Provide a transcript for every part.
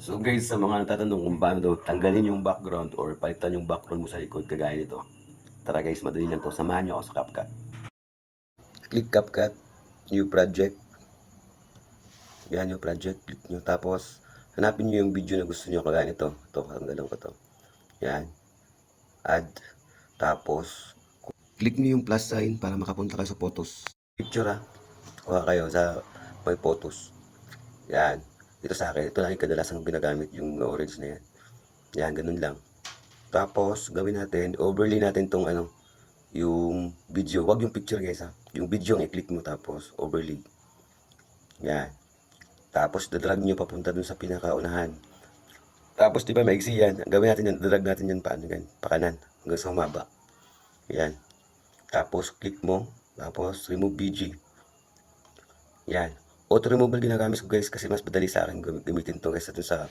So guys, sa mga natatanong kung paano daw tanggalin yung background or palitan yung background mo sa likod kagaya nito. Tara guys, madali lang to. Samahan nyo ako sa CapCut. Click CapCut, new project. Yan yung project, click nyo. Tapos, hanapin nyo yung video na gusto nyo kagaya nito. Ito, tanggalan ko to. Yan. Add. Tapos, click nyo yung plus sign para makapunta kayo sa photos. Picture ha. Kuha kayo sa may photos. Yan. Dito sa akin, ito lang yung kadalasang ginagamit yung orange na yan. Yan, ganun lang. Tapos, gawin natin, overlay natin tong ano, yung video. Wag yung picture guys ha. Yung video ang i-click mo tapos overlay. Yan. Tapos, dadrag nyo papunta dun sa pinakaunahan. Tapos, di ba, maiksi yan. Gawin natin yan, dadrag natin yan paano yan, pakanan, hanggang sa humaba. Yan. Tapos, click mo. Tapos, remove BG. Yan. Auto removal ginagamit ko guys kasi mas madali sa akin gam- gamitin to kaysa dun sa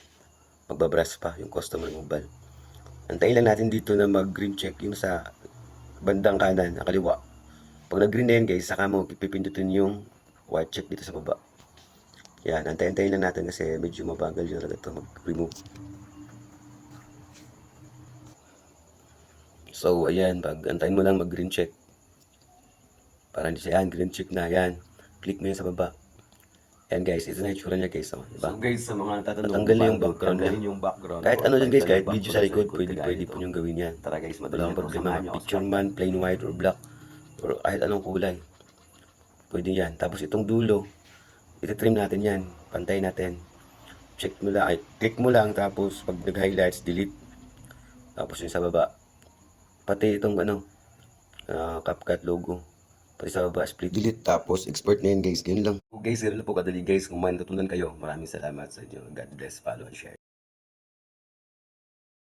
magbabrush pa yung custom removal. Antayin lang natin dito na mag green check yung sa bandang kanan, na kaliwa. Pag nag green na yan guys, saka mo pipindutin yung white check dito sa baba. Yan, antayin-antayin lang natin kasi medyo mabagal yung talaga to mag-remove. So, ayan, pag antayin mo lang mag green check. Para hindi yan, green check na yan. Click mo yan sa baba. Yan guys, ito na yung tsura niya guys. Oh, diba? So guys, sa mga natatanong Natanggal na kung yung background niya. yung background. Kahit ano din guys, kahit video sa likod, pwede, pwede po niyong gawin yan. Tara guys, madali Wala lang kang to. problema. Picture man, plain white or black. Or kahit anong kulay. Pwede yan. Tapos itong dulo, iti-trim natin yan. Pantay natin. Check mo lang, ay, click mo lang. Tapos pag nag-highlights, delete. Tapos yung sa baba. Pati itong ano, ah, CapCut logo. Pati sa baba, split. Delete. Tapos export na yan guys. Ganyan lang. Guys, ganun lang po kadali guys. Kung may natutunan kayo, maraming salamat sa inyo. God bless, follow and share.